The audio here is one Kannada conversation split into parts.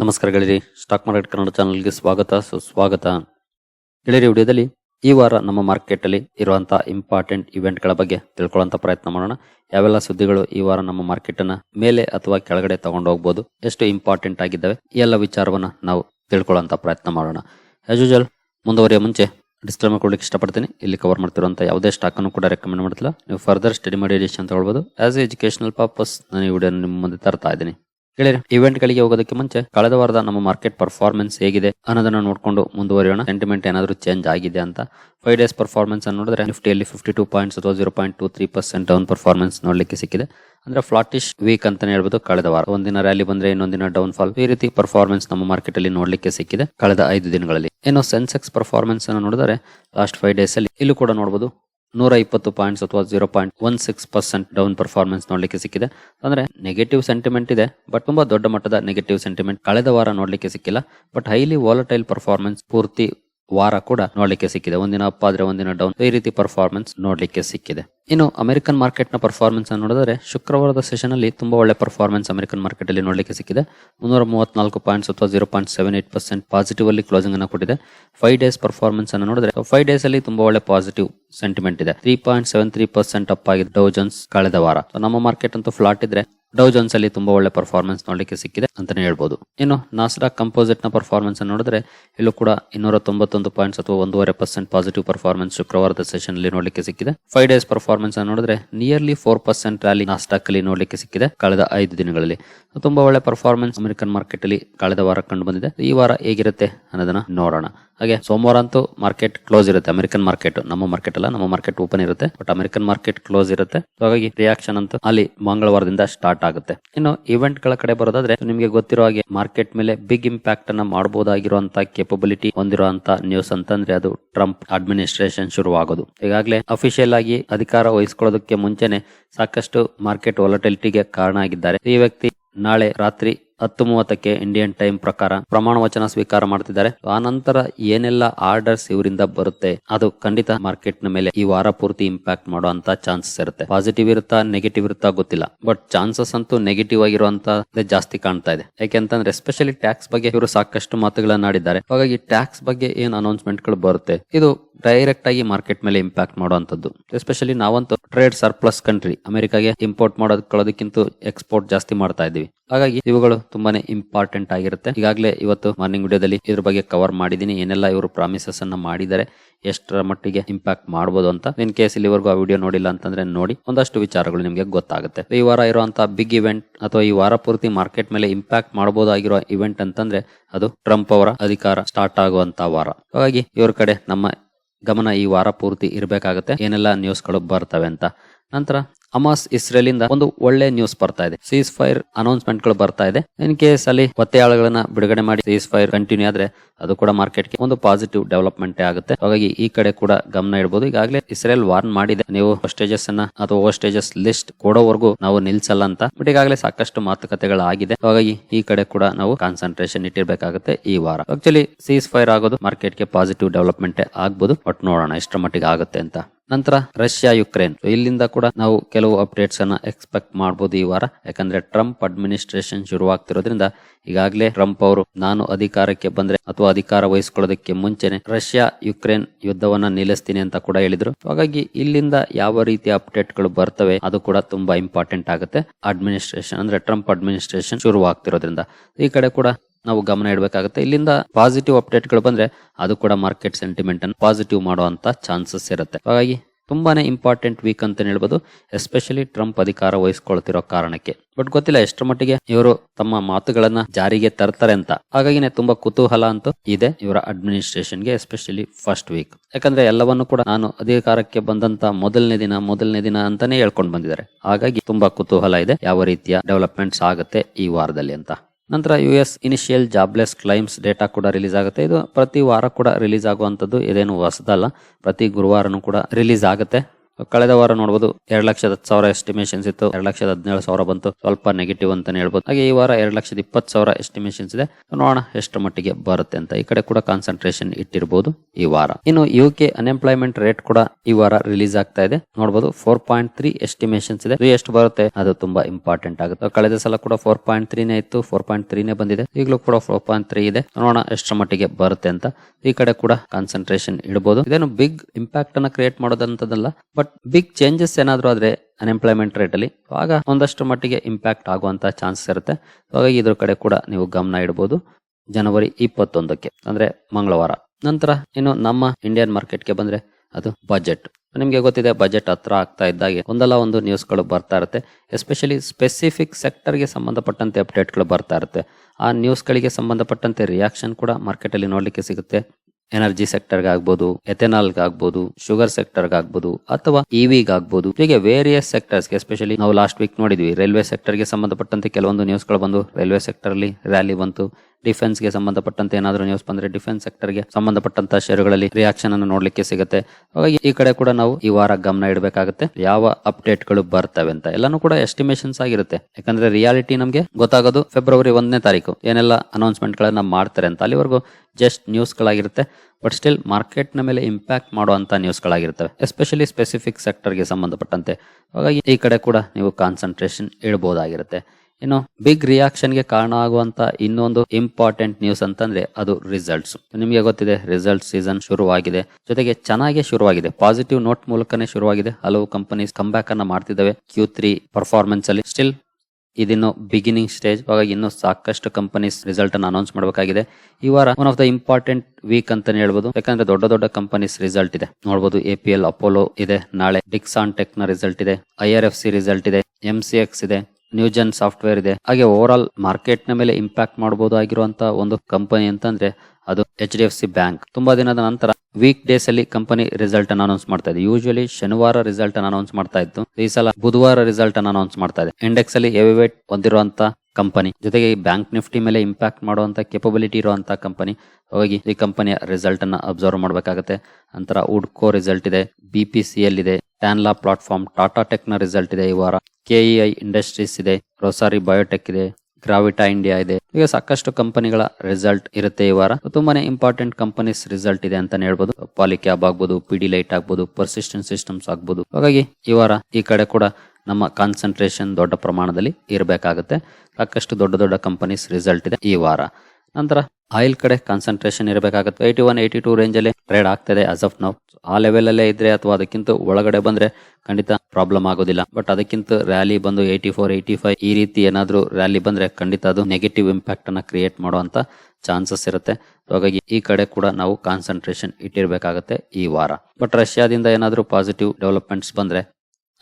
ನಮಸ್ಕಾರ ಗೆಳೆಯರಿ ಸ್ಟಾಕ್ ಮಾರ್ಕೆಟ್ ಕನ್ನಡ ಚಾನಲ್ಗೆ ಸ್ವಾಗತ, ಸುಸ್ವಾಗತ. ಗೆಳೆಯರಿ ವಿಡಿಯೋದಲ್ಲಿ ಈ ವಾರ ನಮ್ಮ ಮಾರ್ಕೆಟಲ್ಲಿ ಇರುವಂತಹ ಇಂಪಾರ್ಟೆಂಟ್ ಇವೆಂಟ್ಗಳ ಬಗ್ಗೆ ತಿಳ್ಕೊಳ್ಳೋಂಥ ಪ್ರಯತ್ನ ಮಾಡೋಣ. ಯಾವೆಲ್ಲ ಸುದ್ದಿಗಳು ಈ ವಾರ ನಮ್ಮ ಮಾರ್ಕೆಟ್ ಅನ್ನ ಮೇಲೆ ಅಥವಾ ಕೆಳಗಡೆ ತಗೊಂಡು ಹೋಗ್ಬೋದು, ಎಷ್ಟು ಇಂಪಾರ್ಟೆಂಟ್ ಆಗಿದ್ದಾವೆ, ಈ ಎಲ್ಲ ವಿಚಾರವನ್ನ ನಾವು ತಿಳ್ಕೊಳ್ಳೋಂಥ ಪ್ರಯತ್ನ ಮಾಡೋಣ. ಆಸ್ ಯೂಶಲ್ ಮುಂದುವರಿಯ ಮುಂಚೆ ಡಿಸ್ಕ್ಲೇಮರ್ ಕೊಡ್ಲಿಕ್ಕೆ ಇಷ್ಟಪಡ್ತೀನಿ. ಇಲ್ಲಿ ಕವರ್ ಮಾಡ್ತಿರುವಂತ ಯಾವುದೇ ಸ್ಟಾಕ್ ಅನ್ನು ಕೂಡ ರೆಕಮೆಂಡ್ ಮಾಡ್ತಿಲ್ಲ. ನೀವು ಫರ್ದರ್ ಸ್ಟಡಿ ಮಾಡಿ ಅಂತ ಹೇಳ್ಬೋದು ಆಸ್ ಎಜುಕೇಶನಲ್ ಪರ್ಪಸ್ ನಾನು ಈ ವಿಡಿಯೋ ನಿಮ್ಮ ಮುಂದೆ ತರ್ತಾ ಇದ್ದೀನಿ. ಗೆಳೆಯರೆ ಇವೆಂಟ್ ಗಳಿಗೆ ಹೋಗೋದಕ್ಕೆ ಮುಂಚೆ ಕಳೆದ ವಾರದ ನಮ್ಮ ಮಾರ್ಕೆಟ್ ಪರ್ಫಾರ್ಮೆನ್ಸ್ ಹೇಗಿದೆ ಅನ್ನೋದನ್ನ ನೋಡ್ಕೊಂಡು ಮುಂದುವರಿಯೋಣ. ಸೆಂಟಿಮೆಂಟ್ ಏನಾದರೂ ಚೇಂಜ್ ಆಗಿದೆ ಅಂತ. ಫೈವ್ ಡೇಸ್ ಪರ್ಫಾರ್ಮೆನ್ಸ್ ಅನ್ನು ನೋಡಿದ್ರೆ ನಿಫ್ಟಿಯಲ್ಲಿ ಫಿಫ್ಟಿ ಟೂ ಪಾಯಿಂಟ್ಸ್ ಅಥವಾ zero point two three percent down performance ನೋಡ್ಲಿಕ್ಕೆ ಸಿಕ್ಕಿದೆ. ಅಂದ್ರೆ ಫ್ಲಾಟಿಶ್ ವೀಕ್ ಅಂತಾನೆ ಹೇಳ್ಬೋದು ಕಳೆದ ವಾರ. ಒಂದಿನ ರ್ಯಾಲಿ ಬಂದ್ರೆ ಇನ್ನೊಂದಿನ ಡೌನ್ ಫಾಲ್ ಈ ರೀತಿ ಪರ್ಫಾರ್ಮೆನ್ಸ್ ನಮ್ಮ ಮಾರ್ಕೆಟ್ ಅಲ್ಲಿ ನೋಡ್ಲಿಕ್ಕೆ ಸಿಕ್ಕಿದೆ ಕಳೆದ ಐದು ದಿನಗಳಲ್ಲಿ. ಏನೋ ಸೆನ್ಸೆಕ್ಸ್ ಪರ್ಫಾರ್ಮೆನ್ಸ್ ಅನ್ನು ನೋಡಿದರೆ ಲಾಸ್ಟ್ ಫೈವ್ ಡೇಸ್ ಅಲ್ಲಿ ಇಲ್ಲೂ ಕೂಡ ನೋಡಬಹುದು ನೂರ ಇಪ್ಪತ್ತು ಪಾಯಿಂಟ್ಸ್ ಅಥವಾ zero point one six percent down performance ನೋಡಲಿಕ್ಕೆ ಸಿಕ್ಕಿದೆ. ಅಂದ್ರೆ ನೆಗೆಟಿವ್ ಸೆಂಟಿಮೆಂಟ್ ಇದೆ ಬಟ್ ತುಂಬಾ ದೊಡ್ಡ ಮಟ್ಟದ ನೆಗೆಟಿವ್ ಸೆಂಟಿಮೆಂಟ್ ಕಳೆದ ವಾರ ನೋಡಲಿಕ್ಕೆ ಸಿಕ್ಕಿಲ್ಲ. ಬಟ್ ಹೈಲಿ ವಾಲಟೈಲ್ ಪರ್ಫಾರ್ಮೆನ್ಸ್ ಪೂರ್ತಿ ವಾರ ಕೂಡ ನೋಡ್ಲಿಕ್ಕೆ ಸಿಕ್ಕಿದೆ. ಒಂದಿನ ಅಪ್ ಆದ್ರೆ ಒಂದಿನ ಡೌನ್ ಈ ರೀತಿ ಪರ್ಫಾರ್ಮೆನ್ಸ್ ನೋಡ್ಲಿಕ್ಕೆ ಸಿಕ್ಕಿದೆ. ಇನ್ನು ಅಮೆರಿಕನ್ ಮಾರ್ಕೆಟ್ನ ಪರ್ಫಾರ್ಮೆನ್ಸ್ ಅನ್ನು ನೋಡಿದ್ರೆ ಶುಕ್ರವಾರದ ಸೆಷನ್ ಅಲ್ಲಿ ತುಂಬಾ ಒಳ್ಳೆ ಪರ್ಫಾರ್ಮೆನ್ಸ್ ಅಮೆರಿಕನ್ ಮಾರ್ಕೆಟ್ ಅಲ್ಲಿ ನೋಡ್ಲಿಕ್ಕೆ ಸಿಕ್ಕಿದೆ. ಮುನ್ನೂರ ಮೂವತ್ನಾಲ್ಕು ಪಾಯಿಂಟ್ಸ್ ಅಥವಾ zero point seven eight percent positive ಅಲ್ಲಿ ಕ್ಲೋಸಿಂಗ್ ಅನ್ನು ಕೊಟ್ಟಿದೆ. ಫೈವ್ ಡೇಸ್ ಪರ್ಫಾರ್ಮೆನ್ಸ್ ಅನ್ನು ನೋಡಿದ್ರೆ ಫೈವ್ ಡೇಸ್ ಅಲ್ಲಿ ತುಂಬಾ ಒಳ್ಳೆ ಪಾಸಿಟಿವ್ ಸೆಂಟಿಮೆಂಟ್ ಇದೆ. Three point seven three percent up ಆಗಿದೆ ಡೌಜನ್ಸ್ ಕಳೆದ ವಾರ. ನಮ್ಮ ಮಾರ್ಕೆಟ್ ಅಂತೂ ಫ್ಲಾಟ್ ಇದ್ರೆ ಡೌ ಜೋನ್ಸ್ ಅಲ್ಲಿ ತುಂಬಾ ಒಳ್ಳೆ ಪರ್ಫಾರ್ಮೆನ್ಸ್ ನೋಡಲಿಕ್ಕೆ ಸಿಕ್ಕಿದೆ ಅಂತಾನೆ ಹೇಳ್ಬೋದು. ಇನ್ನು ನಾಸ್ಡಾಕ್ ಕಂಪೋಸಿಟ್ನ ಪರ್ಫಾರ್ಮೆನ್ಸ್ ನೋಡಿದ್ರೆ ಇಲ್ಲೂ ಕೂಡ ಇನ್ನೂರ ತೊಂಬತ್ತೊಂದು ಪಾಯಿಂಟ್ಸ್ ಅಥವಾ ಒಂದೂವರೆ ಪರ್ಸೆಂಟ್ ಪಾಸಿಟಿವ್ ಪರ್ಫಾರ್ಮೆನ್ಸ್ ಶುಕ್ರವಾರದ ಸೆಷನ್ ಅಲ್ಲಿ ನೋಡಲಿಕ್ಕೆ ಸಿಕ್ಕಿದೆ. ಫೈವ್ ಡೇಸ್ ಪರ್ಫಾರ್ಮೆನ್ಸ್ ನೋಡಿದ್ರೆ nearly four percent rally Nasdaq ಅಲ್ಲಿ ನೋಡಲಿಕ್ಕೆ ಸಿಕ್ಕಿದೆ ಕಳೆದ ಐದು ದಿನಗಳಲ್ಲಿ. ತುಂಬಾ ಒಳ್ಳೆ ಪರ್ಫಾರ್ಮೆನ್ಸ್ ಅಮೆರಿಕನ್ ಮಾರ್ಕೆಟ್ ಅಲ್ಲಿ ಕಳೆದ ವಾರ ಕಂಡು ಬಂದಿದೆ. ಈ ವಾರ ಹೇಗಿರುತ್ತೆ ಅನ್ನೋದನ್ನ ನೋಡೋಣ. ಹಾಗೆ ಸೋಮವಾರ ಅಂತೂ ಮಾರ್ಕೆಟ್ ಕ್ಲೋಸ್ ಇರುತ್ತೆ. ಅಮೆರಿಕನ್ ಮಾರ್ಕೆಟ್ ನಮ್ಮ ಮಾರ್ಕೆಟ್ ಅಲ್ಲ, ನಮ್ಮ ಮಾರ್ಕೆಟ್ ಓಪನ್ ಇರುತ್ತೆ. ಬಟ್ ಅಮೆರಿಕನ್ ಮಾರ್ಕೆಟ್ ಕ್ಲೋಸ್ ಇರುತ್ತೆ. ಹಾಗಾಗಿ ರಿಯಾಕ್ಷನ್ ಅಂತೂ ಅಲ್ಲಿ ಮಂಗಳವಾರದಿಂದ ಸ್ಟಾರ್ಟ್ ಆಗುತ್ತೆ. ಇನ್ನು ಇವೆಂಟ್ಗಳ ಕಡೆ ಬರೋದಾದ್ರೆ ನಿಮಗೆ ಗೊತ್ತಿರೋ ಹಾಗೆ ಮಾರ್ಕೆಟ್ ಮೇಲೆ ಬಿಗ್ ಇಂಪ್ಯಾಕ್ಟ್ ಅನ್ನ ಮಾಡಬಹುದಾಗಿರುವಂತಹ ಕೆಪಬಿಲಿಟಿ ಹೊಂದಿರುವಂತಹ ನ್ಯೂಸ್ ಅಂತಂದ್ರೆ ಅದು ಟ್ರಂಪ್ ಅಡ್ಮಿನಿಸ್ಟ್ರೇಷನ್ ಶುರುವಾಗೋದು. ಈಗಾಗಲೇ ಅಫಿಷಿಯಲ್ ಆಗಿ ಅಧಿಕಾರ ವಹಿಸ್ಕೊಳ್ಳೋದಕ್ಕೆ ಮುಂಚೆನೆ ಸಾಕಷ್ಟು ಮಾರ್ಕೆಟ್ ವಾಲಟಿಲಿಟಿಗೆ ಕಾರಣ ಆಗಿದ್ದಾರೆ. ಈ ವ್ಯಕ್ತಿ ನಾಳೆ ರಾತ್ರಿ ಹತ್ತು ಮೂವತ್ತಕ್ಕೆ ಇಂಡಿಯನ್ ಟೈಮ್ ಪ್ರಕಾರ ಪ್ರಮಾಣ ವಚನ ಸ್ವೀಕಾರ ಮಾಡ್ತಿದ್ದಾರೆ. ಆ ನಂತರ ಏನೆಲ್ಲ ಆರ್ಡರ್ಸ್ ಇವರಿಂದ ಬರುತ್ತೆ, ಅದು ಖಂಡಿತ ಮಾರ್ಕೆಟ್ನ ಮೇಲೆ ಈ ವಾರ ಪೂರ್ತಿ ಇಂಪ್ಯಾಕ್ಟ್ ಮಾಡುವಂತ ಚಾನ್ಸಸ್ ಇರುತ್ತೆ. ಪಾಸಿಟಿವ್ ಇರುತ್ತಾ ನೆಗೆಟಿವ್ ಇರುತ್ತಾ ಗೊತ್ತಿಲ್ಲ. ಬಟ್ ಚಾನ್ಸಸ್ ಅಂತೂ ನೆಗೆಟಿವ್ ಆಗಿರುವಂತ ಜಾಸ್ತಿ ಕಾಣ್ತಾ ಇದೆ. ಯಾಕೆಂತಂದ್ರೆ ಎಸ್ಪೆಷಲಿ ಟ್ಯಾಕ್ಸ್ ಬಗ್ಗೆ ಇವರು ಸಾಕಷ್ಟು ಮಾತುಗಳನ್ನ ಆಡಿದ್ದಾರೆ. ಹಾಗಾಗಿ ಟ್ಯಾಕ್ಸ್ ಬಗ್ಗೆ ಏನ್ ಅನೌನ್ಸ್ಮೆಂಟ್ಗಳು ಬರುತ್ತೆ, ಇದು ಡೈರೆಕ್ಟ್ ಆಗಿ ಮಾರ್ಕೆಟ್ ಮೇಲೆ ಇಂಪ್ಯಾಕ್ಟ್ ಮಾಡುವಂತದ್ದು. ಎಸ್ಪೆಷಲಿ ನಾವಂತೂ ಟ್ರೇಡ್ ಸರ್ಪ್ಲಸ್ ಕಂಟ್ರಿ ಅಮೆರಿಕಾಗೆ ಇಂಪೋರ್ಟ್ ಮಾಡೋದಕ್ಕಿಂತ ಎಕ್ಸ್ಪೋರ್ಟ್ ಜಾಸ್ತಿ ಮಾಡ್ತಾ ಇದೀವಿ ಹಾಗಾಗಿ ಇವುಗಳು ತುಂಬಾನೇ ಇಂಪಾರ್ಟೆಂಟ್ ಆಗಿರುತ್ತೆ. ಈಗಾಗಲೇ ಇವತ್ತು ಮಾರ್ನಿಂಗ್ ವಿಡಿಯೋದಲ್ಲಿ ಇದ್ರ ಬಗ್ಗೆ ಕವರ್ ಮಾಡಿದೀನಿ ಏನೆಲ್ಲ ಇವರು ಪ್ರಾಮಿಸಸ್ ಅನ್ನ ಮಾಡಿದರೆ ಎಷ್ಟರ ಮಟ್ಟಿಗೆ ಇಂಪ್ಯಾಕ್ಟ್ ಮಾಡಬಹುದು ಅಂತ. ಇನ್ ಕೇಸ್ ಇಲ್ಲಿವರೆಗೂ ಆ ವಿಡಿಯೋ ನೋಡಿಲ್ಲ ಅಂತಂದ್ರೆ ನೋಡಿ, ಒಂದಷ್ಟು ವಿಚಾರಗಳು ನಿಮಗೆ ಗೊತ್ತಾಗುತ್ತೆ. ಈ ವಾರ ಇರುವಂತಹ ಬಿಗ್ ಇವೆಂಟ್ ಅಥವಾ ಈ ವಾರ ಪೂರ್ತಿ ಮಾರ್ಕೆಟ್ ಮೇಲೆ ಇಂಪ್ಯಾಕ್ಟ್ ಮಾಡಬಹುದಾಗಿರುವ ಇವೆಂಟ್ ಅಂತಂದ್ರೆ ಅದು ಟ್ರಂಪ್ ಅವರ ಅಧಿಕಾರ ಸ್ಟಾರ್ಟ್ ಆಗುವಂತ ವಾರ. ಹಾಗಾಗಿ ಇವ್ರ ಕಡೆ ನಮ್ಮ ಗಮನ ಈ ವಾರ ಪೂರ್ತಿ ಇರಬೇಕಾಗುತ್ತೆ. ಏನೆಲ್ಲ ನ್ಯೂಸ್ಗಳು ಬರ್ತವೆ ಅಂತ. ನಂತರ ಅಮಾಸ್ ಇಸ್ರೇಲ್ ಇಂದ ಒಂದು ಒಳ್ಳೆ ನ್ಯೂಸ್ ಬರ್ತಾ ಇದೆ. ಸೀಸ್ ಫೈರ್ ಅನೌನ್ಸ್ಮೆಂಟ್ಗಳು ಬರ್ತಾ ಇದೆ. ಇನ್ ಕೇಸ್ ಅಲ್ಲಿ ಒತ್ತೆಯಾಳುಗಳನ್ನ ಬಿಡುಗಡೆ ಮಾಡಿ ಸೀಸ್ ಫೈರ್ ಕಂಟಿನ್ಯೂ ಆದ್ರೆ ಅದು ಕೂಡ ಮಾರ್ಕೆಟ್ಗೆ ಒಂದು ಪಾಸಿಟಿವ್ ಡೆವಲಪ್ಮೆಂಟ್ ಆಗುತ್ತೆ. ಹಾಗಾಗಿ ಈ ಕಡೆ ಕೂಡ ಗಮನ ಇಡಬಹುದು ಈಗಾಗಲೇ ಇಸ್ರೇಲ್ ವಾರ್ನ್ ಮಾಡಿದೆ. ನೀವು ಸ್ಟೇಜಸ್ ಅನ್ನ ಅಥವಾ ಸ್ಟೇಜಸ್ ಲಿಸ್ಟ್ ಕೊಡೋವರೆಗೂ ನಾವು ನಿಲ್ಸಲ್ಲ ಅಂತ. ಬಟ್ ಈಗಾಗಲೇ ಸಾಕಷ್ಟು ಮಾತುಕತೆಗಳಾಗಿದೆ. ಹಾಗಾಗಿ ಈ ಕಡೆ ಕೂಡ ನಾವು ಕಾನ್ಸಂಟ್ರೇಷನ್ ಇಟ್ಟಿರ್ಬೇಕಾಗುತ್ತೆ ಈ ವಾರ. ಆಕ್ಚುಲಿ ಸೀಸ್ ಫೈರ್ ಆಗೋದು ಮಾರ್ಕೆಟ್ಗೆ ಪಾಸಿಟಿವ್ ಡೆವಲಪ್ಮೆಂಟ್ ಆಗ್ಬೋದು. ಬಟ್ ನೋಡೋಣ ಎಷ್ಟರ ಮಟ್ಟಿಗೆ ಆಗುತ್ತೆ ಅಂತ. ನಂತರ ರಷ್ಯಾ, ಯುಕ್ರೇನ್. ಇಲ್ಲಿಂದ ಕೂಡ ನಾವು ಕೆಲವು ಅಪ್ಡೇಟ್ಸ್ ಅನ್ನ ಎಕ್ಸ್ಪೆಕ್ಟ್ ಮಾಡಬಹುದು ಈ ವಾರ. ಯಾಕಂದ್ರೆ ಟ್ರಂಪ್ ಅಡ್ಮಿನಿಸ್ಟ್ರೇಷನ್ ಶುರುವಾಗ್ತಿರೋದ್ರಿಂದ ಈಗಾಗಲೇ ಟ್ರಂಪ್ ಅವರು ನಾನು ಅಧಿಕಾರಕ್ಕೆ ಬಂದ್ರೆ ಅಥವಾ ಅಧಿಕಾರ ವಹಿಸಿಕೊಳ್ಳೋದಕ್ಕೆ ಮುಂಚೆನೆ ರಷ್ಯಾ, ಯುಕ್ರೇನ್ ಯುದ್ಧವನ್ನ ನಿಲ್ಲಿಸ್ತೀನಿ ಅಂತ ಕೂಡ ಹೇಳಿದ್ರು. ಹಾಗಾಗಿ ಇಲ್ಲಿಂದ ಯಾವ ರೀತಿಯ ಅಪ್ಡೇಟ್ಗಳು ಬರ್ತವೆ ಅದು ಕೂಡ ತುಂಬಾ ಇಂಪಾರ್ಟೆಂಟ್ ಆಗುತ್ತೆ. ಅಡ್ಮಿನಿಸ್ಟ್ರೇಷನ್ ಅಂದ್ರೆ ಟ್ರಂಪ್ ಅಡ್ಮಿನಿಸ್ಟ್ರೇಷನ್ ಶುರುವಾಗ್ತಿರೋದ್ರಿಂದ. ಈ ಕಡೆ ಕೂಡ ನಾವು ಗಮನ ಇಡಬೇಕಾಗುತ್ತೆ. ಇಲ್ಲಿಂದ ಪಾಸಿಟಿವ್ ಅಪ್ಡೇಟ್ಗಳು ಬಂದ್ರೆ ಅದು ಕೂಡ ಮಾರ್ಕೆಟ್ ಸೆಂಟಿಮೆಂಟ್ ಅನ್ನು ಪಾಸಿಟಿವ್ ಮಾಡುವಂತ ಚಾನ್ಸಸ್ ಇರುತ್ತೆ. ಹಾಗಾಗಿ ತುಂಬಾನೇ ಇಂಪಾರ್ಟೆಂಟ್ ವೀಕ್ ಅಂತ ಹೇಳ್ಬೋದು ಎಸ್ಪೆಷಲಿ ಟ್ರಂಪ್ ಅಧಿಕಾರ ವಹಿಸ್ಕೊಳ್ತಿರೋ ಕಾರಣಕ್ಕೆ. ಬಟ್ ಗೊತ್ತಿಲ್ಲ, ಎಷ್ಟರ ಮಟ್ಟಿಗೆ ಇವರು ತಮ್ಮ ಮಾತುಗಳನ್ನ ಜಾರಿಗೆ ತರ್ತಾರೆ ಅಂತ. ಹಾಗಾಗಿನೇ ತುಂಬಾ ಕುತೂಹಲ ಅಂತೂ ಇದೆ ಇವರ ಅಡ್ಮಿನಿಸ್ಟ್ರೇಷನ್ಗೆ ಎಸ್ಪೆಷಲಿ ಫಸ್ಟ್ ವೀಕ್ ಯಾಕಂದ್ರೆ ಎಲ್ಲವನ್ನು ಕೂಡ ನಾನು ಅಧಿಕಾರಕ್ಕೆ ಬಂದಂತ ಮೊದಲನೇ ದಿನ ಮೊದಲನೇ ದಿನ ಅಂತಾನೆ ಹೇಳ್ಕೊಂಡು ಬಂದಿದ್ದಾರೆ. ಹಾಗಾಗಿ ತುಂಬಾ ಕುತೂಹಲ ಇದೆ, ಯಾವ ರೀತಿಯ ಡೆವಲಪ್ಮೆಂಟ್ಸ್ ಆಗುತ್ತೆ ಈ ವಾರದಲ್ಲಿ ಅಂತ. ನಂತರ U S initial jobless claims data ಕೂಡ ರಿಲೀಸ್ ಆಗುತ್ತೆ. ಇದು ಪ್ರತಿ ವಾರ ಕೂಡ ರಿಲೀಸ್ ಆಗುವಂಥದ್ದು ಇದೇನು ಹೊಸದಲ್ಲ. ಪ್ರತಿ ಗುರುವಾರನೂ ಕೂಡ ರಿಲೀಸ್ ಆಗುತ್ತೆ. ಕಳೆದ ವಾರ ನೋಡಬಹುದು ಎರಡ್ ಲಕ್ಷದ ಹತ್ತು ಸಾವಿರ ಎಸ್ಟಿಮೇಷನ್ಸ್ ಇತ್ತು. ಎರಡ್ ಲಕ್ಷದ ಹದಿನೇಳು ಸಾವಿರ ಬಂತು. ಸ್ವಲ್ಪ ನೆಗೆಟಿವ್ ಅಂತಾನೆ ಹೇಳ್ಬೋದು. ಹಾಗೆ ಈ ವಾರ ಎರಡ್ ಲಕ್ಷದ ಇಪ್ಪತ್ತು ಸಾವಿರ ಎಸ್ಟಿಮೇಷನ್ಸ್ ಇದೆ. ನೋಡೋಣ ಎಷ್ಟು ಮಟ್ಟಿಗೆ ಬರುತ್ತೆ ಅಂತ. ಈ ಕಡೆ ಕೂಡ ಕಾನ್ಸಂಟ್ರೇಷನ್ ಇಟ್ಟಿರಬಹುದು ಈ ವಾರ. ಇನ್ನು ಯು ಕೆ ಅನ್ಎಂಪ್ಲಾಯ್ಮೆಂಟ್ ರೇಟ್ ಕೂಡ ಈ ವಾರ ರಿಲೀಸ್ ಆಗ್ತಾ ಇದೆ. ನೋಡಬಹುದು ಫೋರ್ ಪಾಯಿಂಟ್ ತ್ರೀ ಎಸ್ಟಿಮೇಷನ್ಸ್ ಇದೆ. ಎಷ್ಟು ಬರುತ್ತೆ? ಅದು ತುಂಬಾ ಇಂಪಾರ್ಟೆಂಟ್ ಆಗುತ್ತೆ. ಕಳೆದ ಸಲ ಕೂಡ ಫೋರ್ ಪಾಯಿಂಟ್ ತ್ರೀನೇ ಇತ್ತು. ಫೋರ್ ಪಾಯಿಂಟ್ ತ್ರೀನೇ ಬಂದಿದೆ. ಈಗಲೂ ಕೂಡ ಫೋರ್ ಪಾಯಿಂಟ್ ತ್ರೀ ಇದೆ. ನೋಡೋಣ ಎಷ್ಟರ ಮಟ್ಟಿಗೆ ಬರುತ್ತೆ ಅಂತ. ಈ ಕಡೆ ಕೂಡ ಕಾನ್ಸಂಟ್ರೇಷನ್ ಇಡಬಹುದು ಇದೇನು ಬಿಗ್ ಇಂಪ್ಯಾಕ್ಟ್ ಅನ್ನ ಕ್ರಿಯೇಟ್ ಮಾಡೋದಂತದಲ್ಲ ಬಟ್ ಬಿಗ್ ಚೇಂಜಸ್ ಏನಾದರೂ ಆದರೆ ಅನ್ಎಂಪ್ಲಾಯ್ಮೆಂಟ್ ರೇಟಲ್ಲಿ ಆಗ ಒಂದಷ್ಟು ಮಟ್ಟಿಗೆ ಇಂಪ್ಯಾಕ್ಟ್ ಆಗುವಂಥ ಚಾನ್ಸಸ್ ಇರುತ್ತೆ. ಹಾಗಾಗಿ ಇದ್ರ ಕಡೆ ಕೂಡ ನೀವು ಗಮನ ಇಡಬಹುದು ಜನವರಿ ಇಪ್ಪತ್ತೊಂದಕ್ಕೆ, ಅಂದರೆ ಮಂಗಳವಾರ. ನಂತರ ಇನ್ನು ನಮ್ಮ ಇಂಡಿಯನ್ ಮಾರ್ಕೆಟ್ಗೆ ಬಂದರೆ ಅದು ಬಜೆಟ್ ನಿಮಗೆ ಗೊತ್ತಿದೆ ಬಜೆಟ್ ಹತ್ರ ಆಗ್ತಾ ಇದ್ದಾಗೆ ಒಂದಲ್ಲ ಒಂದು ನ್ಯೂಸ್ಗಳು ಬರ್ತಾ ಇರುತ್ತೆ. ಎಸ್ಪೆಷಲಿ ಸ್ಪೆಸಿಫಿಕ್ ಸೆಕ್ಟರ್ಗೆ ಸಂಬಂಧಪಟ್ಟಂತೆ ಅಪ್ಡೇಟ್ಗಳು ಬರ್ತಾ ಇರುತ್ತೆ. ಆ ನ್ಯೂಸ್ಗಳಿಗೆ ಸಂಬಂಧಪಟ್ಟಂತೆ ರಿಯಾಕ್ಷನ್ ಕೂಡ ಮಾರ್ಕೆಟಲ್ಲಿ ನೋಡ್ಲಿಕ್ಕೆ ಸಿಗುತ್ತೆ. ಎನರ್ಜಿ ಸೆಕ್ಟರ್ಗೆ ಆಗ್ಬೋದು, ಎಥೆನಾಲ್ಗೆ ಆಗ್ಬೋದು, ಶುಗರ್ ಸೆಕ್ಟರ್ಗೆ ಆಗ್ಬೋದು, ಅಥವಾ ಇವಿಗೆ ಆಗ್ಬೋದು. ಹೀಗೆ ವೇರಿಯಸ್ ಸೆಕ್ಟರ್ಸ್ಗೆ ಎಸ್ಪೆಷಲಿ ನಾವು ಲಾಸ್ಟ್ ವೀಕ್ ನೋಡಿದ್ವಿ ರೈಲ್ವೆ ಸೆಕ್ಟರ್ಗೆ ಸಂಬಂಧಪಟ್ಟಂತೆ ಕೆಲವೊಂದು ನ್ಯೂಸ್ಗಳು ಬಂದು ರೈಲ್ವೆ ಸೆಕ್ಟರ್ ಅಲ್ಲಿ ರ್ಯಾಲಿ ಬಂತು. ಡಿಫೆನ್ಸ್ಗೆ ಸಂಬಂಧಪಟ್ಟಂತೆ ಏನಾದರೂ ನ್ಯೂಸ್ ಬಂದ್ರೆ ಡಿಫೆನ್ಸ್ ಸೆಕ್ಟರ್ಗೆ ಸಂಬಂಧಪಟ್ಟಂತಹ ಷೇರುಗಳಲ್ಲಿ ರಿಯಾಕ್ಷನ್ ಅನ್ನು ನೋಡ್ಲಿಕ್ಕೆ ಸಿಗುತ್ತೆ. ಹಾಗಾಗಿ ಈ ಕಡೆ ಕೂಡ ನಾವು ಈ ವಾರ ಗಮನ ಇಡಬೇಕಾಗುತ್ತೆ. ಯಾವ ಅಪ್ಡೇಟ್ಗಳು ಬರ್ತವೆ ಅಂತ. ಎಲ್ಲಾನು ಕೂಡ ಎಸ್ಟಿಮೇಷನ್ಸ್ ಆಗಿರುತ್ತೆ. ಯಾಕಂದ್ರೆ ರಿಯಾಲಿಟಿ ನಮಗೆ ಗೊತ್ತಾಗೋದು ಫೆಬ್ರವರಿ ಒಂದನೇ ತಾರೀಕು. ಏನೆಲ್ಲ ಅನೌನ್ಸ್ಮೆಂಟ್ಗಳನ್ನ ಮಾಡ್ತಾರೆ ಅಂತ. ಅಲ್ಲಿವರೆಗೂ ಜಸ್ಟ್ ನ್ಯೂಸ್ಗಳಾಗಿರುತ್ತೆ ಬಟ್ ಸ್ಟಿಲ್ ಮಾರ್ಕೆಟ್ನ ಮೇಲೆ ಇಂಪ್ಯಾಕ್ಟ್ ಮಾಡುವಂತ ನ್ಯೂಸ್ ಗಳಾಗಿರ್ತವೆ ಎಸ್ಪೆಷಲಿ ಸ್ಪೆಸಿಫಿಕ್ ಸೆಕ್ಟರ್ಗೆ ಸಂಬಂಧಪಟ್ಟಂತೆ. ಹಾಗಾಗಿ ಈ ಕಡೆ ಕೂಡ ನೀವು ಕಾನ್ಸಂಟ್ರೇಷನ್ ಇಡಬಹುದಾಗಿರುತ್ತೆ ಇನ್ನು ಬಿಗ್ ರಿಯಾಕ್ಷನ್ಗೆ ಕಾರಣ ಆಗುವಂತ ಇನ್ನೊಂದು ಇಂಪಾರ್ಟೆಂಟ್ ನ್ಯೂಸ್ ಅಂತಂದ್ರೆ ಅದು ರಿಸಲ್ಟ್ಸ್ ನಿಮಗೆ ಗೊತ್ತಿದೆ ರಿಸಲ್ಟ್ ಸೀಸನ್ ಶುರುವಾಗಿದೆ. ಜೊತೆಗೆ ಚೆನ್ನಾಗಿ ಶುರುವಾಗಿದೆ. ಪಾಸಿಟಿವ್ ನೋಟ್ ಮೂಲಕನೇ ಶುರುವಾಗಿದೆ. ಹಲವು ಕಂಪನೀಸ್ ಕಂಬ್ಯಾಕ್ ಅನ್ನ ಮಾಡ್ತಿದ್ದಾವೆ. ಕ್ಯೂ ತ್ರೀ ಪರ್ಫಾರ್ಮೆನ್ಸ್ ಅಲ್ಲಿ. ಸ್ಟಿಲ್ ಇದಿನ್ನು ಬಿಗಿನಿಂಗ್ ಸ್ಟೇಜ್ ಹಾಗಾಗಿ ಇನ್ನು ಸಾಕಷ್ಟು ಕಂಪನೀಸ್ ರಿಸಲ್ಟ್ ಅನ್ನು ಅನೌನ್ಸ್ ಮಾಡಬೇಕಾಗಿದೆ. ಈ ವಾರ one of the important week ಅಂತಾನೆ ಹೇಳ್ಬೋದು. ಯಾಕಂದ್ರೆ ದೊಡ್ಡ ದೊಡ್ಡ ಕಂಪನೀಸ್ ರಿಸಲ್ಟ್ ಇದೆ. ನೋಡಬಹುದು ಎ ಪಿ ಎಲ್ ಅಪೋಲೋ ಇದೆ. ನಾಳೆ ಡಿಕ್ಸಾನ್ ಟೆಕ್ನ ರಿಸಲ್ಟ್ ಇದೆ. I R F C result ಇದೆ. ಎಂ ಸಿ ಎಕ್ಸ್ ಇದೆ. ನ್ಯೂಜನ್ ಸಾಫ್ಟ್ವೇರ್ ಇದೆ. ಹಾಗೆ ಓವರ್ ಆಲ್ ಮಾರ್ಕೆಟ್ನ ಮೇಲೆ ಇಂಪ್ಯಾಕ್ಟ್ ಮಾಡಬಹುದಾಗಿರುವಂತ ಒಂದು ಕಂಪನಿ ಅಂತಂದ್ರೆ ಅದು H D F C bank ತುಂಬಾ ದಿನದ ನಂತರ ವೀಕ್ ಡೇಸ್ ಅಲ್ಲಿ ಕಂಪನಿ ರಿಸಲ್ಟ್ ಅನ್ನು ಅನೌನ್ಸ್ ಮಾಡ್ತಾ ಇದೆ. ಯೂಶಲಿ ಶನಿವಾರ ರಿಸಲ್ಟ್ ಅನ್ನು ಅನೌನ್ಸ್ ಮಾಡ್ತಾ ಇತ್ತು. ಈ ಸಲ ಬುಧವಾರ ರಿಸಲ್ಟ್ ಅನ್ನು ಅನೌನ್ಸ್ ಮಾಡ್ತಾ ಇದೆ. ಇಂಡೆಕ್ಸ್ ಅಲ್ಲಿ ಎವಿವೇಟ್ ಹೊಂದಿರುವಂತ ಕಂಪನಿ ಜೊತೆಗೆ ಬ್ಯಾಂಕ್ ನಿಫ್ಟಿ ಮೇಲೆ ಇಂಪ್ಯಾಕ್ಟ್ ಮಾಡುವಂತ ಕೆಪಬಿಲಿಟಿ ಇರುವಂತ ಕಂಪನಿ ಹೋಗಿ ಈ ಕಂಪನಿಯ ರಿಸಲ್ಟ್ ಅನ್ನ ಅಬ್ಸರ್ವ್ ಮಾಡಬೇಕಾಗುತ್ತೆ. ನಂತರ ಉಡ್ಕೋ ರಿಸಲ್ಟ್ ಇದೆ. ಬಿ ಪಿ ಸಿ ಎಲ್ ಇದೆ. ಟ್ಯಾನ್ಲಾ ಪ್ಲಾಟ್ಫಾರ್ಮ್ ಟಾಟಾ ಟೆಕ್ನ ರಿಸಲ್ಟ್ ಇದೆ ಈ ವಾರ. ಕೆಇಐ ಇಂಡಸ್ಟ್ರೀಸ್ ಇದೆ ರೋಸಾರಿ ಬಯೋಟೆಕ್ ಇದೆ ಗ್ರಾವಿಟಾ ಇಂಡಿಯಾ ಇದೆ. ಈಗ ಸಾಕಷ್ಟು ಕಂಪನಿಗಳ ರಿಸಲ್ಟ್ ಇರುತ್ತೆ ಈ ವಾರ. ತುಂಬಾನೇ ಇಂಪಾರ್ಟೆಂಟ್ ಕಂಪನೀಸ್ ರಿಸಲ್ಟ್ ಇದೆ ಅಂತಾನೆ ಹೇಳ್ಬೋದು. ಪಾಲಿಕ್ಯಾಬ್ ಆಗ್ಬೋದು ಪಿಡಿ ಲೈಟ್ ಆಗ್ಬೋದು ಪರ್ಸಿಸ್ಟೆಂಟ್ ಸಿಸ್ಟಮ್ಸ್ ಆಗ್ಬೋದು. ಹಾಗಾಗಿ ಈ ವಾರ ಈ ಕಡೆ ಕೂಡ ನಮ್ಮ ಕಾನ್ಸಂಟ್ರೇಷನ್ ದೊಡ್ಡ ಪ್ರಮಾಣದಲ್ಲಿ ಇರಬೇಕಾಗುತ್ತೆ. ಸಾಕಷ್ಟು ದೊಡ್ಡ ದೊಡ್ಡ ಕಂಪನೀಸ್ ರಿಸಲ್ಟ್ ಇದೆ ಈ ವಾರ. ನಂತರ ಆಯಿಲ್ ಕಡೆ ಕಾನ್ಸಂಟ್ರೇಷನ್ ಇರಬೇಕಾಗುತ್ತೆ. ಏಯ್ಟಿ ಒನ್ ಏಯ್ಟಿ ಟೂ ರೇಂಜಲ್ಲಿ ಟ್ರೇಡ್ ಆಗ್ತದೆ ಆಸ್ ಆಫ್ ನೌ ಆ ಲೆವೆಲಲ್ಲೇ ಇದ್ರೆ ಅಥವಾ ಅದಕ್ಕಿಂತ ಒಳಗಡೆ ಬಂದ್ರೆ ಖಂಡಿತ ಪ್ರಾಬ್ಲಮ್ ಆಗೋದಿಲ್ಲ. ಬಟ್ ಅದಕ್ಕಿಂತ ರ್ಯಾಲಿ ಬಂದು ಏಯ್ಟಿ ಫೋರ್ ಏಯ್ಟಿ ಫೈವ್ ಈ ರೀತಿ ಏನಾದರೂ ರ್ಯಾಲಿ ಬಂದ್ರೆ ಖಂಡಿತ ಅದು ನೆಗೆಟಿವ್ ಇಂಪ್ಯಾಕ್ಟ್ ಅನ್ನ ಕ್ರಿಯೇಟ್ ಮಾಡುವಂತ ಚಾನ್ಸಸ್ ಇರುತ್ತೆ. ಹಾಗಾಗಿ ಈ ಕಡೆ ಕೂಡ ನಾವು ಕಾನ್ಸಂಟ್ರೇಷನ್ ಇಟ್ಟಿರ್ಬೇಕಾಗತ್ತೆ ಈ ವಾರ. ಬಟ್ ರಷ್ಯಾದಿಂದ ಏನಾದರೂ ಪಾಸಿಟಿವ್ ಡೆವಲಪ್ಮೆಂಟ್ಸ್ ಬಂದ್ರೆ,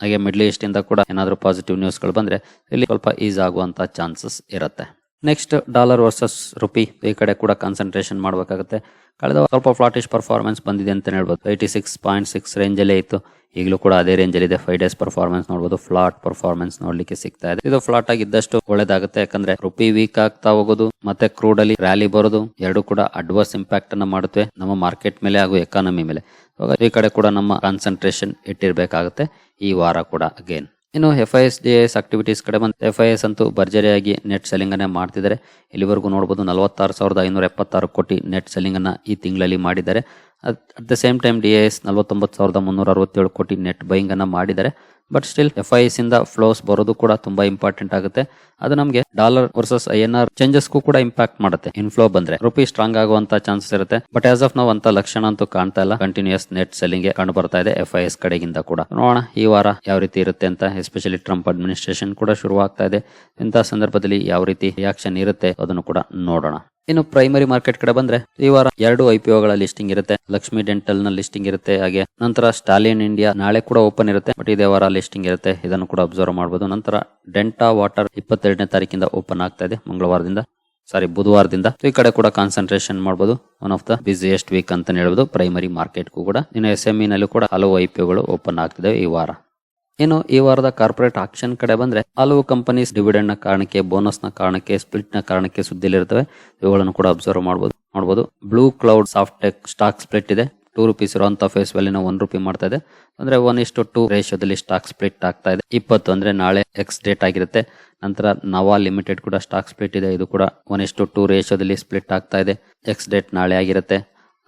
ಹಾಗೆ ಮಿಡ್ಲ್ ಈಸ್ಟ್ ಇಂದ ಕೂಡ ಏನಾದರೂ ಪಾಸಿಟಿವ್ ನ್ಯೂಸ್ಗಳು ಬಂದ್ರೆ, ಇಲ್ಲಿ ಸ್ವಲ್ಪ ಈಸ್ ಆಗುವಂತ ಚಾನ್ಸಸ್ ಇರುತ್ತೆ. ನೆಕ್ಸ್ಟ್ ಡಾಲರ್ ವರ್ಸಸ್ ರುಪಿ ಈ ಕಡೆ ಕೂಡ ಕಾನ್ಸಂಟ್ರೇಷನ್ ಮಾಡಬೇಕಾಗುತ್ತೆ. ಕಳೆದ ಸ್ವಲ್ಪ ಫ್ಲಾಟಿಶ್ ಪರ್ಫಾರ್ಮೆನ್ಸ್ ಬಂದಿದೆ ಅಂತ ಹೇಳ್ಬೋದು. ಏಯ್ಟಿ ಸಿಕ್ಸ್ ಪಾಯಿಂಟ್ ಸಿಕ್ಸ್ ರೇಂಜಲ್ಲೇ ಇತ್ತು. ಈಗಲೂ ಕೂಡ ಅದೇ ರೇಂಜಲ್ಲಿ ಇದೆ. ಫೈವ್ ಡೇಸ್ ಪರ್ಫಾರ್ಮೆನ್ಸ್ ನೋಡಬಹುದು ಫ್ಲಾಟ್ ಪರ್ಫಾರ್ಮೆನ್ಸ್ ನೋಡ್ಲಿಕ್ಕೆ ಸಿಗ್ತಾ ಇದೆ. ಇದು ಫ್ಲಾಟ್ ಆಗಿದ್ದಷ್ಟು ಒಳ್ಳೇದಾಗುತ್ತೆ. ಯಾಕಂದ್ರೆ ರುಪಿ ವೀಕ್ ಆಗ್ತಾ ಹೋಗೋದು, ಮತ್ತೆ ಕ್ರೂಡ್ ಅಲ್ಲಿ ರ್ಯಾಲಿ ಬರೋದು, ಎರಡು ಕೂಡ ಅಡ್ವರ್ಸ್ ಇಂಪ್ಯಾಕ್ಟ್ ಅನ್ನ ಮಾಡುತ್ತೆ ನಮ್ಮ ಮಾರ್ಕೆಟ್ ಮೇಲೆ ಹಾಗೂ ಎಕಾನಮಿ ಮೇಲೆ. ಈ ಕಡೆ ಕೂಡ ನಮ್ಮ ಕಾನ್ಸಂಟ್ರೇಷನ್ ಇಟ್ಟಿರಬೇಕಾಗುತ್ತೆ. ಈ ವಾರ ಕೂಡ ಅಗೇನ್ ಇನ್ನು F I S D S activities ಕಡೆ ಬಂದು ಎಫ್ ಐ ಎಸ್ ಅಂತೂ ಭರ್ಜರಿಯಾಗಿ ನೆಟ್ ಸೆಲ್ಲಿಂಗ್ ಅನ್ನೇ ಮಾಡ್ತಿದ್ದಾರೆ. ಇಲ್ಲಿವರೆಗೂ ನೋಡಬಹುದು ನಲವತ್ತಾರು ಸಾವಿರದ ಐನೂರ ಎಪ್ಪತ್ತಾರು ಕೋಟಿ ನೆಟ್ ಸೆಲ್ಲಿಂಗ್ ಅನ್ನ ಈ ತಿಂಗಳಲ್ಲಿ ಮಾಡಿದ್ದಾರೆ. At the same time D S ನಲವತ್ತೊಂಬತ್ತು ಸಾವಿರದ ಮುನ್ನೂರ ಅರವತ್ತೇಳು ಕೋಟಿ ನೆಟ್ ಬೈಯಿಂಗ್ ಮಾಡಿದ್ದಾರೆ. But still F I S ಇಂದ ಫ್ಲೋಸ್ ಬರೋದು ಕೂಡ ತುಂಬಾ ಇಂಪಾರ್ಟೆಂಟ್ ಆಗುತ್ತೆ. ಅದು ನಮಗೆ dollar versus I N R ಚೇಂಜಸ್ಗೂ ಕೂಡ ಇಂಪ್ಯಾಕ್ಟ್ ಮಾಡುತ್ತೆ. ಇನ್ಫ್ಲೋ ಬಂದ್ರೆ ರುಪಿ ಸ್ಟ್ರಾಂಗ್ ಆಗುವಂತ ಚಾನ್ಸಸ್ ಇರುತ್ತೆ. ಬಟ್ ಆಸ್ ಆಫ್ ನಾವು ಅಂತ ಲಕ್ಷಣ ಅಂತೂ ಕಾಣ್ತಾ ಇಲ್ಲ. ಕಂಟಿನ್ಯೂಸ್ ನೆಟ್ ಸೆಲ್ಲಿಂಗ್ ಕಂಡು ಬರ್ತಾ ಇದೆ ಎಫ್ ಐ ಎಸ್ ಕಡೆಗಿಂದ ಕೂಡ. ನೋಡೋಣ ಈ ವಾರ ಯಾವ ರೀತಿ ಇರುತ್ತೆ ಅಂತ ಎಸ್ಪೆಷಲಿ ಟ್ರಂಪ್ ಅಡ್ಮಿನಿಸ್ಟ್ರೇಷನ್ ಕೂಡ ಶುರುವಾಗ್ತಾ ಇದೆ. ಇಂತಹ ಸಂದರ್ಭದಲ್ಲಿ ಯಾವ ರೀತಿ ರಿಯಾಕ್ಷನ್ ಇರುತ್ತೆ ಅದನ್ನು ಕೂಡ ನೋಡೋಣ. ಇನ್ನು ಪ್ರೈಮರಿ ಮಾರ್ಕೆಟ್ ಕಡೆ ಬಂದ್ರೆ ಈ ವಾರ ಎರಡು ಐಪಿಒಗಳ ಲಿಸ್ಟಿಂಗ್ ಇರುತ್ತೆ. ಲಕ್ಷ್ಮಿ ಡೆಂಟಲ್ನ ಲಿಸ್ಟಿಂಗ್ ಇರುತ್ತೆ. ಹಾಗೆ ನಂತರ ಸ್ಟಾಲಿನ್ ಇಂಡಿಯಾ ನಾಳೆ ಕೂಡ ಓಪನ್ ಇರುತ್ತೆ. ಬಟ್ ಇದೇ ವಾರ ಲಿಸ್ಟಿಂಗ್ ಇರುತ್ತೆ. ಇದನ್ನು ಕೂಡ ಅಬ್ಸರ್ವ್ ಮಾಡಬಹುದು ನಂತರ ಡೆಂಟಾ ವಾಟರ್ ಇಪ್ಪತ್ತೆರಡನೇ ತಾರೀಕಿಂದ ಓಪನ್ ಆಗ್ತಾ ಇದೆ ಮಂಗಳವಾರದಿಂದ. ಸಾರಿ ಬುಧವಾರದಿಂದ. ಈ ಕಡೆ ಕೂಡ ಕಾನ್ಸಂಟ್ರೇಷನ್ ಮಾಡಬಹುದು one of the busiest week ಅಂತ ಹೇಳಬಹುದು ಪ್ರೈಮರಿ ಮಾರ್ಕೆಟ್ಗೂ ಕೂಡ. ಇನ್ನು ಎಸ್ ಎಂ ನಲ್ಲೂ ಕೂಡ ಹಲವು ಐಪಿಒಗಳು ಓಪನ್ ಆಗ್ತಿದೆ ಈ ವಾರ. ಇನ್ನು ಈ ವಾರದ ಕಾರ್ಪೊರೇಟ್ ಆಕ್ಷನ್ ಕಡೆ ಬಂದ್ರೆ ಹಲವು ಕಂಪನೀಸ್ ಡಿವಿಡೆಂಡ್ನ ಕಾರಣಕ್ಕೆ ಬೋನಸ್ನ ಕಾರಣಕ್ಕೆ ಸ್ಪ್ಲಿಟ್ನ ಕಾರಣಕ್ಕೆ ಸುದ್ದಿಲಿರ್ತವೆ ಇವುಗಳನ್ನು ಕೂಡ ಅಬ್ಸರ್ವ್ ಮಾಡಬಹುದು ನೋಡಬಹುದು blue Cloud Softech stock split ಇದೆ. ಟೂ ರುಪೀಸ್ ಇರುವಂತ ಫೇಸ್ ವ್ಯಾಲ್ಯೂನ ಒನ್ ರುಪಿ ಮಾಡ್ತಾ ಇದೆ. ಅಂದ್ರೆ ಒನ್ ಇಷ್ಟು ಟೂ ರೇಷಿಯೋದಲ್ಲಿ ಸ್ಟಾಕ್ ಸ್ಪ್ಲಿಟ್ ಆಗ್ತಾ ಇದೆ. ಇಪ್ಪತ್ತು ಅಂದ್ರೆ ನಾಳೆ ಎಕ್ಸ್ ಡೇಟ್ ಆಗಿರುತ್ತೆ. ನಂತರ ನವಾ ಲಿಮಿಟೆಡ್ ಕೂಡ ಸ್ಟಾಕ್ ಸ್ಪ್ಲಿಟ್ ಇದೆ. ಇದು ಕೂಡ ಒನ್ ಇಷ್ಟು ಟೂ ರೇಷಿಯೋದಲ್ಲಿ ಸ್ಪ್ಲಿಟ್ ಆಗ್ತಾ ಇದೆ. ಎಕ್ಸ್ ಡೇಟ್ ನಾಳೆ ಆಗಿರುತ್ತೆ.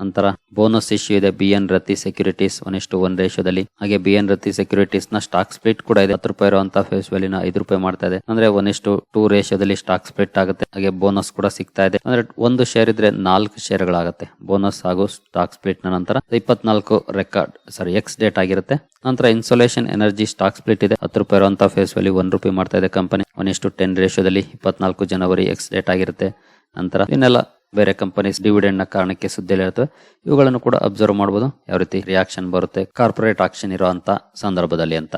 ನಂತರ ಬೋನಸ್ ಇಶ್ಯೂ ಇದೆ. B N Rathi Securities one ಇಷ್ಟು ಒನ್ ರೇಷಿಯೋದಲ್ಲಿ ಹಾಗೆ ಬಿ ಎನ್ ರತಿ ಸೆಕ್ಯೂರಿಟೀಸ್ನ ಸ್ಟಾಕ್ ಸ್ಪ್ಲಿಟ್ ಕೂಡ ಇದೆ. ಹತ್ತು ರೂಪಾಯಿ ಇರುವಂತಹ ಫೇಸ್ ವ್ಯಾಲ್ಯೂನ ಐದು ರೂಪಾಯಿ ಮಾಡ್ತಾ ಇದೆ. ಅಂದ್ರೆ ಒನ್ ಇಷ್ಟು ಟೂ ರೇಷಿಯೋದಲ್ಲಿ ಸ್ಟಾಕ್ ಸ್ಪ್ಲಿಟ್ ಆಗುತ್ತೆ. ಹಾಗೆ ಬೋನಸ್ ಕೂಡ ಸಿಗ್ತಾ ಇದೆ. ಅಂದ್ರೆ ಒಂದು ಶೇರ್ ಇದ್ರೆ ನಾಲ್ಕು ಶೇರ್ ಗಳಾಗುತ್ತೆ ಬೋನಸ್ ಹಾಗೂ ಸ್ಟಾಕ್ ಸ್ಪ್ಲಿಟ್ನ ನಂತರ ಇಪ್ಪತ್ನಾಲ್ಕು ರೆಕಾರ್ಡ್ ಸಾರಿ ಎಕ್ಸ್ ಡೇಟ್ ಆಗಿರುತ್ತೆ. ನಂತರ ಇನ್ಸೋಲೇಷನ್ ಎನರ್ಜಿ ಸ್ಟಾಕ್ ಸ್ಪ್ಲಿಟ್ ಇದೆ. ಹತ್ತು ರೂಪಾಯಿ ಇರುವಂತಹ ಫೇಸ್ ವ್ಯಾಲ್ಯೂ ಒನ್ ರೂಪಾಯಿ ಮಾಡ್ತಾ ಇದೆ ಕಂಪನಿ. ಒನ್ ಇಷ್ಟು ಟೆನ್ ರೇಷಿಯೋದಲ್ಲಿ ಇಪ್ಪತ್ನಾಲ್ಕು ಜನವರಿ ಎಕ್ಸ್ ಡೇಟ್ ಆಗಿರುತ್ತೆ. ನಂತರ ಇನ್ನೆಲ್ಲ ಬೇರೆ ಕಂಪನೀಸ್ ಡಿವಿಡೆಂಡ್ನ ಕಾರಣಕ್ಕೆ ಸುದ್ದಿಯಲ್ಲಿ ಇರ್ತವೆ ಇವುಗಳನ್ನು ಕೂಡ ಅಬ್ಸರ್ವ್ ಮಾಡಬಹುದು ಯಾವ ರೀತಿ ರಿಯಾಕ್ಷನ್ ಬರುತ್ತೆ ಕಾರ್ಪೊರೇಟ್ ಆಕ್ಷನ್ ಇರುವಂತ ಸಂದರ್ಭದಲ್ಲಿ ಅಂತ.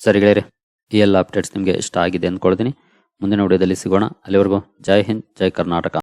ಸರಿ ಗೆಳೆಯರೆ, ಈ ಎಲ್ಲ ಅಪ್ಡೇಟ್ಸ್ ನಿಮಗೆ ಇಷ್ಟ ಆಗಿದೆ ಅಂದ್ಕೊಳ್ತೀನಿ. ಮುಂದಿನ ವಿಡಿಯೋದಲ್ಲಿ ಸಿಗೋಣ. ಅಲ್ಲಿವರೆಗೂ ಜೈ ಹಿಂದ್, ಜೈ ಕರ್ನಾಟಕ.